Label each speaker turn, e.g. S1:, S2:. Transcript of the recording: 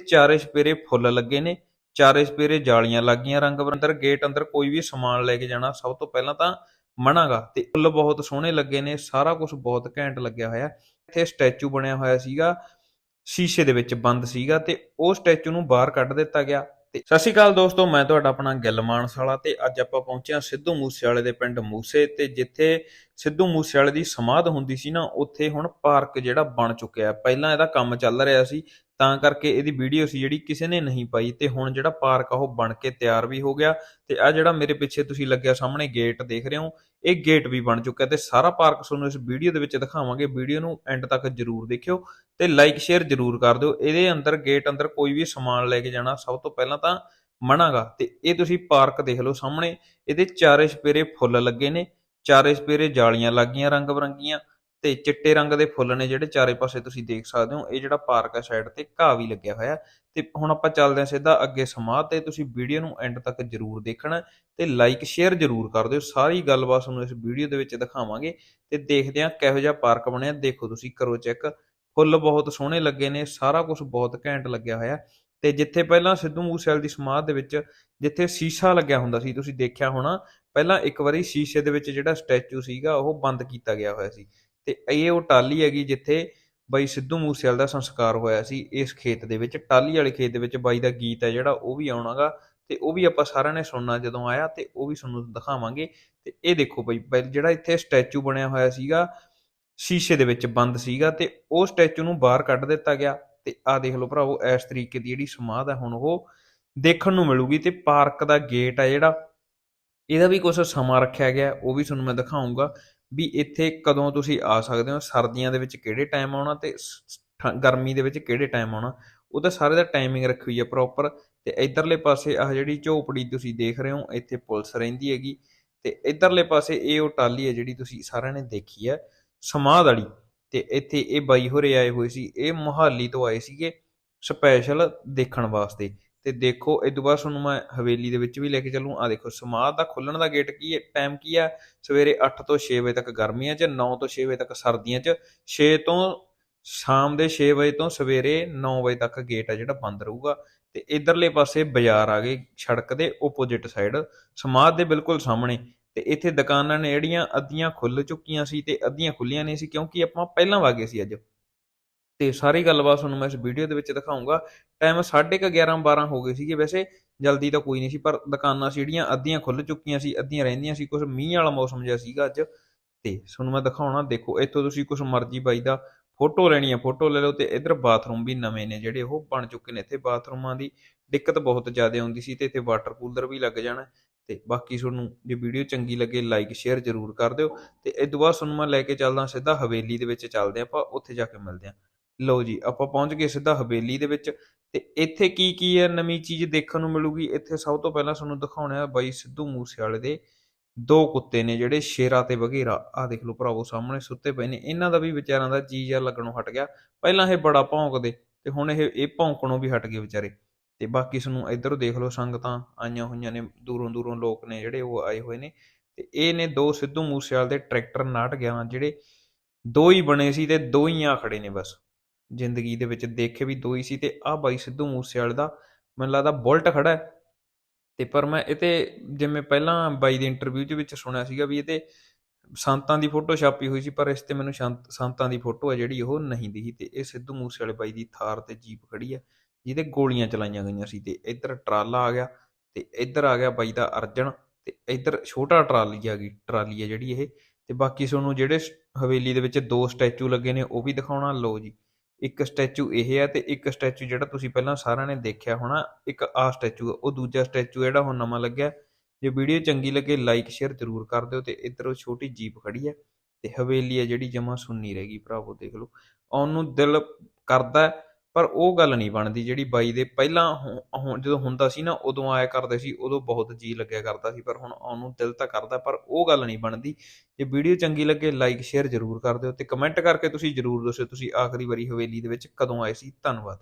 S1: ਚਾਰੇ ਸਪੇਰੇ ਫੁੱਲ ਲੱਗੇ ਨੇ, ਚਾਰੇ ਸਪੇਰੇ ਜਾਲੀਆਂ ਲੱਗੀਆਂ ਰੰਗ ਬਰੰਦਰ ਗੇਟ ਅੰਦਰ ਕੋਈ ਵੀ ਸਮਾਨ ਲੈ ਕੇ ਜਾਣਾ ਸਭ ਤੋਂ ਪਹਿਲਾਂ ਤਾਂ ਮਨਾਗਾ ਤੇ ਫੁੱਲ ਬਹੁਤ ਸੋਹਣੇ ਲੱਗੇ ਨੇ, ਸਾਰਾ ਕੁਝ ਬਹੁਤ ਘੈਂਟ ਲੱਗਿਆ ਹੋਇਆ। ਇੱਥੇ ਸਟੈਚੂ ਬਣਿਆ ਹੋਇਆ ਸੀਗਾ, ਸ਼ੀਸ਼ੇ ਦੇ ਵਿੱਚ ਬੰਦ ਸੀਗਾ ਤੇ ਉਹ ਸਟੈਚੂ ਨੂੰ ਬਾਹਰ ਕੱਢ ਦਿੱਤਾ ਗਿਆ ਤੇ ਸਤਿ ਸ਼੍ਰੀ ਅਕਾਲ ਦੋਸਤੋ, ਮੈਂ ਤੁਹਾਡਾ ਆਪਣਾ ਗਿੱਲ ਮਾਨਸਾਲਾ ਤੇ ਅੱਜ ਆਪਾਂ ਪਹੁੰਚੇ ਹਾਂ ਸਿੱਧੂ ਮੂਸੇਵਾਲੇ ਦੇ ਪਿੰਡ ਮੂਸੇ ਤੇ ਜਿੱਥੇ ਸਿੱਧੂ ਮੂਸੇਵਾਲੇ ਦੀ ਸਮਾਧ ਹੁੰਦੀ ਸੀ ਨਾ, ਉੱਥੇ ਹੁਣ ਪਾਰਕ ਜਿਹੜਾ ਬਣ ਚੁੱਕਿਆ ਪਹਿਲਾਂ ਇਹਦਾ ਕੰਮ ਚੱਲ ਰਿਹਾ ਸੀ, ਤਾਂ ਕਰਕੇ ਇਹਦੀ ਵੀਡੀਓ ਸੀ ਜਿਹੜੀ ਕਿਸੇ ਨੇ ਨਹੀਂ ਪਾਈ ਤੇ ਹੁਣ ਜਿਹੜਾ ਪਾਰਕ ਆ ਉਹ ਬਣ ਕੇ ਤਿਆਰ ਵੀ ਹੋ ਗਿਆ ਤੇ ਆ ਜਿਹੜਾ ਮੇਰੇ ਪਿੱਛੇ ਤੁਸੀਂ ਲੱਗਿਆ ਸਾਹਮਣੇ ਗੇਟ ਦੇਖ ਰਹੇ ਹੋ, ਇਹ ਗੇਟ ਵੀ ਬਣ ਚੁੱਕਾ ਤੇ ਸਾਰਾ ਪਾਰਕ ਤੁਹਾਨੂੰ ਇਸ ਵੀਡੀਓ ਦੇ ਵਿੱਚ ਦਿਖਾਵਾਂਗੇ। ਵੀਡੀਓ ਨੂੰ ਐਂਡ ਤੱਕ ਜਰੂਰ ਦੇਖਿਓ ਤੇ ਲਾਈਕ ਸ਼ੇਅਰ ਜਰੂਰ ਕਰ ਦਿਓ। ਇਹਦੇ ਅੰਦਰ, ਗੇਟ ਅੰਦਰ ਕੋਈ ਵੀ ਸਮਾਨ ਲੈ ਕੇ ਜਾਣਾ ਸਭ ਤੋਂ ਪਹਿਲਾਂ ਤਾਂ ਮਨਾਗਾ ਤੇ ਇਹ ਤੁਸੀਂ ਪਾਰਕ ਦੇਖ ਲਓ ਸਾਹਮਣੇ, ਇਹਦੇ ਚਾਰੇ ਸਪੇਰੇ ਫੁੱਲ ਲੱਗੇ ਨੇ। ਚਾਰੇ ਸਪੇਰੇ ਜਾਲੀਆਂ ਲੱਗੀਆਂ ਰੰਗ ਬਰੰਗੀਆਂ ਤੇ ਚਿੱਟੇ ਰੰਗ ਦੇ ਫੁੱਲ ਨੇ ਜਿਹੜੇ ਚਾਰੇ ਪਾਸੇ ਤੁਸੀਂ ਦੇਖ ਸਕਦੇ ਹੋ। ਇਹ ਜਿਹੜਾ ਪਾਰਕ ਹੈ ਸਾਈਡ ਤੇ ਘਾਹ ਵੀ ਲੱਗਿਆ ਹੋਇਆ। ਤੇ ਹੁਣ ਆਪਾਂ ਚੱਲਦੇ ਹਾਂ ਸਿੱਧਾ ਅੱਗੇ ਸਮਾਧ ਤੇ ਤੁਸੀਂ ਵੀਡੀਓ ਨੂੰ ਐਂਡ ਤੱਕ ਜਰੂਰ ਦੇਖਣਾ ਤੇ ਲਾਈਕ, ਸ਼ੇਅਰ ਜਰੂਰ ਕਰ ਦਿਓ। ਸਾਰੀ ਗੱਲਬਾਤ ਤੁਹਾਨੂੰ ਇਸ ਵੀਡੀਓ ਦੇ ਵਿੱਚ ਦਿਖਾਵਾਂਗੇ ਤੇ ਦੇਖਦੇ ਹਾਂ ਕਿਹੋ ਜਿਹਾ ਪਾਰਕ ਬਣਿਆ। ਦੇਖੋ ਤੁਸੀਂ, ਕਰੋ ਚੈੱਕ। ਫੁੱਲ ਬਹੁਤ ਸੋਹਣੇ ਲੱਗੇ ਨੇ, ਸਾਰਾ ਕੁਝ ਬਹੁਤ ਘੈਂਟ ਲੱਗਿਆ ਹੋਇਆ। ਤੇ ਜਿੱਥੇ ਪਹਿਲਾਂ ਸਿੱਧੂ ਮੂਸੇਵਾਲ ਦੀ ਸਮਾਧ ਦੇ ਵਿੱਚ ਜਿੱਥੇ ਸ਼ੀਸ਼ਾ ਲੱਗਿਆ ਹੁੰਦਾ ਸੀ, ਤੁਸੀਂ ਦੇਖਿਆ ਹੋਣਾ ਪਹਿਲਾਂ ਇੱਕ ਵਾਰੀ ਸ਼ੀਸ਼ੇ ਦੇ ਵਿੱਚ ਜਿਹੜਾ ਸਟੈਚੂ ਸੀਗਾ, ਉਹ ਬੰਦ ਕੀਤਾ ਗਿਆ ਹੋਇਆ ਸੀ। ਤੇ ਇਹ ਉਹ ਟਾਲੀ ਹੈਗੀ ਜਿੱਥੇ ਬਾਈ ਸਿੱਧੂ ਮੂਸੇਵਾਲ ਦਾ ਸੰਸਕਾਰ ਹੋਇਆ ਸੀ, ਇਸ ਖੇਤ ਦੇ ਵਿੱਚ। ਟਾਲੀ ਵਾਲੇ ਖੇਤ ਦੇ ਵਿੱਚ ਬਾਈ ਦਾ ਗੀਤ ਹੈ ਜਿਹੜਾ, ਉਹ ਵੀ ਆਉਣਾਗਾ ਤੇ ਉਹ ਵੀ ਆਪਾਂ ਸਾਰਿਆਂ ਨੇ ਸੁਣਨਾ ਜਦੋਂ ਆਇਆ, ਤੇ ਉਹ ਵੀ ਤੁਹਾਨੂੰ ਦਿਖਾਵਾਂਗੇ। ਤੇ ਇਹ ਦੇਖੋ ਬਾਈ ਜਿਹੜਾ ਇੱਥੇ ਸਟੈਚੂ ਬਣਿਆ ਹੋਇਆ ਸੀਗਾ, ਸ਼ੀਸ਼ੇ ਦੇ ਵਿੱਚ ਬੰਦ ਸੀਗਾ ਤੇ ਉਹ ਸਟੈਚੂ ਨੂੰ ਬਾਹਰ ਕੱਢ ਦਿੱਤਾ ਗਿਆ। ਤੇ ਆਹ ਦੇਖ ਲਓ ਭਰਾਵੋ, ਇਸ ਤਰੀਕੇ ਦੀ ਜਿਹੜੀ ਸਮਾਧ ਹੈ ਹੁਣ ਉਹ ਦੇਖਣ ਨੂੰ ਮਿਲੂਗੀ। ਤੇ ਪਾਰਕ ਦਾ ਗੇਟ ਹੈ ਜਿਹੜਾ ਇਹਦਾ ਵੀ ਕੁਝ ਸਮਾਂ ਰੱਖਿਆ ਗਿਆ, ਉਹ ਵੀ ਤੁਹਾਨੂੰ ਮੈਂ ਦਿਖਾਉਂਗਾ ਵੀ ਇੱਥੇ ਕਦੋਂ ਤੁਸੀਂ ਆ ਸਕਦੇ ਹੋ, ਸਰਦੀਆਂ ਦੇ ਵਿੱਚ ਕਿਹੜੇ ਟਾਈਮ ਆਉਣਾ ਤੇ ਗਰਮੀ ਦੇ ਵਿੱਚ ਕਿਹੜੇ ਟਾਈਮ ਆਉਣਾ। ਉਹਦਾ ਸਾਰੇ ਦਾ ਟਾਈਮਿੰਗ ਰੱਖੀ ਹੋਈ ਹੈ ਪ੍ਰੋਪਰ ਤੇ ਇਧਰਲੇ ਪਾਸੇ ਆਹ ਜਿਹੜੀ ਝੋਪੜੀ ਤੁਸੀਂ ਦੇਖ ਰਹੇ ਹੋ, ਇੱਥੇ ਪੁਲਿਸ ਰਹਿੰਦੀ ਹੈਗੀ ਤੇ ਇਧਰਲੇ ਪਾਸੇ ਇਹ ਉਹ ਟਾਲੀ ਹੈ ਜਿਹੜੀ ਤੁਸੀਂ ਸਾਰਿਆਂ ਨੇ ਦੇਖੀ ਹੈ ਸਮਾਧ ਵਾਲੀ ਤੇ ਇੱਥੇ ਇਹ ਬਾਈ ਹੋਰੇ ਆਏ ਹੋਏ ਸੀ, ਇਹ ਮੁਹਾਲੀ ਤੋਂ ਆਏ ਸੀਗੇ ਸਪੈਸ਼ਲ ਦੇਖਣ ਵਾਸਤੇ। ਤੇ ਦੇਖੋ, ਇਹ ਤੋਂ ਬਾਅਦ ਤੁਹਾਨੂੰ ਮੈਂ ਹਵੇਲੀ ਦੇ ਵਿੱਚ ਵੀ ਲੈ ਕੇ ਚੱਲੂ। ਆ ਦੇਖੋ, ਸਮਾਧ ਦਾ ਖੁੱਲਣ ਦਾ ਗੇਟ ਕੀ ਹੈ? ਟਾਈਮ ਕੀ ਹੈ? ਸਵੇਰੇ 8 ਤੋਂ 6 ਵਜੇ ਤੱਕ ਗਰਮੀਆਂ 'ਚ 9 ਤੋਂ 6 ਵਜੇ ਤੱਕ ਸਰਦੀਆਂ 'ਚ। 6 ਤੋਂ ਸ਼ਾਮ ਦੇ 6 ਵਜੇ ਤੋਂ ਸਵੇਰੇ 9 ਵਜੇ ਤੱਕ ਗੇਟ ਹੈ ਜਿਹੜਾ, ਬੰਦ ਰਹੂਗਾ। ਤੇ ਇਧਰਲੇ ਪਾਸੇ ਬਾਜ਼ਾਰ ਆ ਗਏ, ਸੜਕ ਦੇ ਓਪੋਜਿਟ ਸਾਈਡ ਸਮਾਧ ਦੇ ਬਿਲਕੁਲ ਸਾਹਮਣੇ। ਤੇ ਇੱਥੇ ਦੁਕਾਨਾਂ ਨੇ ਜਿਹੜੀਆਂ ਅੱਧੀਆਂ ਖੁੱਲ ਚੁੱਕੀਆਂ ਸੀ ਤੇ ਅੱਧੀਆਂ ਖੁੱਲੀਆਂ ਨਹੀਂ ਸੀ ਕਿਉਂਕਿ ਆਪਾਂ ਪਹਿਲਾਂ ਵਾਗੇ ਸੀ ਅੱਜ। ਤੇ ਸਾਰੀ ਗੱਲਬਾਤ ਤੁਹਾਨੂੰ ਮੈਂ ਇਸ ਵੀਡੀਓ ਦੇ ਵਿੱਚ ਦਿਖਾਉਂਗਾ ਟਾਈਮ 11:30 12 ਹੋ ਗਏ ਸੀਗੇ ਵੈਸੇ, ਜਲਦੀ ਤਾਂ ਕੋਈ ਨਹੀਂ ਸੀ, ਪਰ ਦੁਕਾਨਾਂ ਸੀ ਜਿਹੜੀਆਂ ਅੱਧੀਆਂ ਖੁੱਲ ਚੁੱਕੀਆਂ ਸੀ, ਅੱਧੀਆਂ ਰਹਿੰਦੀਆਂ ਸੀ ਕੁਝ ਮੀਂਹ ਵਾਲਾ ਮੌਸਮ ਜਿਹਾ ਸੀਗਾ ਅੱਜ। ਤੇ ਤੁਹਾਨੂੰ ਮੈਂ ਦਿਖਾਉਣਾ, ਦੇਖੋ, ਇੱਥੋਂ ਤੁਸੀਂ ਕੁਝ ਮਰਜ਼ੀ ਬਾਈ ਦਾ ਫੋਟੋ ਲੈਣੀ ਹੈ ਫੋਟੋ ਲੈ ਲਓ ਤੇ ਇਧਰ ਬਾਥਰੂਮ ਵੀ ਨਵੇਂ ਨੇ ਜਿਹੜੇ ਉਹ ਬਣ ਚੁੱਕੇ ਨੇ। ਇੱਥੇ ਬਾਥਰੂਮਾਂ ਦੀ ਦਿੱਕਤ ਬਹੁਤ ਜ਼ਿਆਦਾ ਆਉਂਦੀ ਸੀ ਤੇ ਇੱਥੇ ਵਾਟਰ ਕੂਲਰ ਵੀ ਲੱਗ ਜਾਣਾ। ਤੇ ਬਾਕੀ ਤੁਹਾਨੂੰ ਜੇ ਵੀਡੀਓ ਚੰਗੀ ਲੱਗੇ ਲਾਈਕ ਸ਼ੇਅਰ ਜ਼ਰੂਰ ਕਰ ਦਿਓ। ਤੇ ਇਸ ਤੋਂ ਬਾਅਦ ਤੁਹਾਨੂੰ ਮੈਂ ਲੈ ਕੇ ਚੱਲਦਾ ਸਿੱਧਾ ਹਵੇਲੀ ਦੇ ਵਿੱਚ ਚੱਲਦੇ ਆਪਾਂ, ਉੱਥੇ ਜਾ ਕੇ ਮਿਲਦੇ ਆਂ ਲਓ ਜੀ, ਆਪਾਂ ਪਹੁੰਚ ਗਏ ਸਿੱਧਾ ਹਵੇਲੀ ਦੇ ਵਿੱਚ ਤੇ ਇੱਥੇ ਕੀ ਕੀ ਹੈ, ਨਵੀਂ ਚੀਜ਼ ਦੇਖਣ ਨੂੰ ਮਿਲੂਗੀ। ਇੱਥੇ ਸਭ ਤੋਂ ਪਹਿਲਾਂ ਤੁਹਾਨੂੰ ਦਿਖਾਉਣਾ ਹੈ ਬਾਈ ਸਿੱਧੂ ਮੂਸੇਵਾਲੇ ਦੇ ਦੋ ਕੁੱਤੇ ਨੇ ਜਿਹੜੇ ਸ਼ੇਰਾ ਤੇ ਵਗੈਰਾ। ਆ ਦੇਖ ਲਓ ਭਰਾਵੋ, ਸਾਹਮਣੇ ਸੁੱਤੇ ਪਏ ਨੇ। ਇਹਨਾਂ ਦਾ ਵੀ ਵਿਚਾਰਾਂ ਦਾ ਜੀਜਾ ਲੱਗਣੋਂ ਹਟ ਗਿਆ। ਪਹਿਲਾਂ ਇਹ ਬੜਾ ਭੌਂਕਦੇ ਤੇ ਹੁਣ ਇਹ ਇਹ ਭੌਂਕਣੋਂ ਵੀ ਹਟ ਗਏ ਵਿਚਾਰੇ। ਤੇ ਬਾਕੀ ਸਾਨੂੰ ਇਧਰੋਂ ਦੇਖ ਲਓ ਸੰਗਤਾਂ ਆਈਆਂ ਹੋਈਆਂ ਨੇ, ਦੂਰੋਂ ਦੂਰੋਂ ਲੋਕ ਨੇ ਜਿਹੜੇ ਉਹ ਆਏ ਹੋਏ ਨੇ। ਤੇ ਇਹ ਨੇ ਦੋ ਸਿੱਧੂ ਮੂਸੇਵਾਲ ਦੇ ਟਰੈਕਟਰ 911 ਜਿਹੜੇ ਦੋ ਹੀ ਬਣੇ ਸੀ ਤੇ ਦੋ ਹੀ ਆ ਖੜੇ ਨੇ ਬਸ। ਜ਼ਿੰਦਗੀ ਦੇ ਵਿੱਚ ਦੇਖੇ ਵੀ ਦੋ ਹੀ ਸੀ ਤੇ ਆ ਬਾਈ ਸਿੱਧੂ ਮੂਸੇਵਾਲੇ ਦਾ ਮੈਨੂੰ ਲੱਗਦਾ ਬੁਲਟ ਖੜਾ ਹੈ। ਤੇ ਪਰ ਮੈਂ ਇਹ ਤੇ ਜਿਵੇਂ ਪਹਿਲਾਂ ਬਾਈ ਦੀ ਇੰਟਰਵਿਊ ਦੇ ਵਿੱਚ ਸੁਣਿਆ ਸੀਗਾ ਵੀ ਇਹ ਤੇ ਸੰਤਾਂ ਦੀ ਫੋਟੋ ਛਾਪੀ ਹੋਈ ਸੀ, ਪਰ ਇਸ ਤੇ ਮੈਨੂੰ ਸੰਤਾਂ ਦੀ ਫੋਟੋ ਹੈ ਜਿਹੜੀ ਉਹ ਨਹੀਂ ਦਿਖੀ ਤੇ ਇਹ ਸਿੱਧੂ ਮੂਸੇਵਾਲੇ ਬਾਈ ਦੀ ਥਾਰ ਤੇ ਜੀਪ ਖੜੀ ਹੈ ਜਿਹਦੇ ਗੋਲੀਆਂ ਚਲਾਈਆਂ ਗਈਆਂ ਸੀ ਤੇ ਇੱਧਰ ਟਰਾਲਾ ਆ ਗਿਆ ਤੇ ਇੱਧਰ ਆ ਗਿਆ ਬਾਈ ਦਾ ਅਰਜਨ ਤੇ ਇੱਧਰ ਛੋਟਾ ਟਰਾਲੀ ਆ ਗਈ, ਟਰਾਲੀ ਹੈ ਜਿਹੜੀ ਇਹ ਤੇ ਬਾਕੀ ਤੁਹਾਨੂੰ ਜਿਹੜੇ ਹਵੇਲੀ ਦੇ ਵਿੱਚ ਦੋ ਸਟੈਚੂ ਲੱਗੇ ਨੇ ਉਹ ਵੀ ਦਿਖਾਉਣਾ। ਲਓ ਜੀ ਇੱਕ ਸਟੈਚੂ ਇਹ ਹੈ ਤੇ ਇੱਕ ਸਟੈਚੂ ਜਿਹੜਾ ਤੁਸੀਂ ਪਹਿਲਾਂ ਸਾਰਿਆਂ ਨੇ ਦੇਖਿਆ ਹੋਣਾ, ਇੱਕ ਆ ਸਟੈਚੂ ਉਹ ਦੂਜਾ ਸਟੈਚੂ ਜਿਹੜਾ ਹੁਣ ਨਵਾਂ ਲੱਗਿਆ। ਜੇ ਵੀਡੀਓ ਚੰਗੀ ਲੱਗੇ ਲਾਈਕ, ਸ਼ੇਅਰ ਜ਼ਰੂਰ ਕਰ ਦਿਓ ਤੇ ਇੱਧਰ ਉਹ ਛੋਟੀ ਜੀਪ ਖੜੀ ਹੈ ਤੇ ਹਵੇਲੀ ਹੈ ਜਿਹੜੀ ਜਮਾ ਸੁੰਨੀ ਗਈ ਭਰਾਵੋ, ਦੇਖ ਲਓ। ਆਉਣ ਨੂੰ ਦਿਲ ਕਰਦਾ, ਪਰ ਉਹ ਗੱਲ ਨਹੀਂ ਬਣਦੀ ਜਿਹੜੀ ਬਾਈ ਦੇ ਪਹਿਲਾਂ ਹੁਣ ਜਦੋਂ ਹੁੰਦਾ ਸੀ ਨਾ, ਉਦੋਂ ਆਇਆ ਕਰਦੇ ਸੀ, ਉਦੋਂ ਬਹੁਤ ਜੀ ਲੱਗਿਆ ਕਰਦਾ ਸੀ, ਪਰ ਹੁਣ ਆਉਣ ਨੂੰ ਦਿਲ ਤਾਂ ਕਰਦਾ, ਪਰ ਉਹ ਗੱਲ ਨਹੀਂ ਬਣਦੀ ਜੇ ਵੀਡੀਓ ਚੰਗੀ ਲੱਗੇ ਲਾਈਕ ਸ਼ੇਅਰ ਜ਼ਰੂਰ ਕਰ ਦਿਓ ਤੇ ਕਮੈਂਟ ਕਰਕੇ ਤੁਸੀਂ ਜ਼ਰੂਰ ਦੱਸਿਓ ਤੁਸੀਂ ਆਖਰੀ ਵਾਰੀ ਹਵੇਲੀ ਦੇ ਵਿੱਚ ਕਦੋਂ ਆਏ ਸੀ। ਧੰਨਵਾਦ।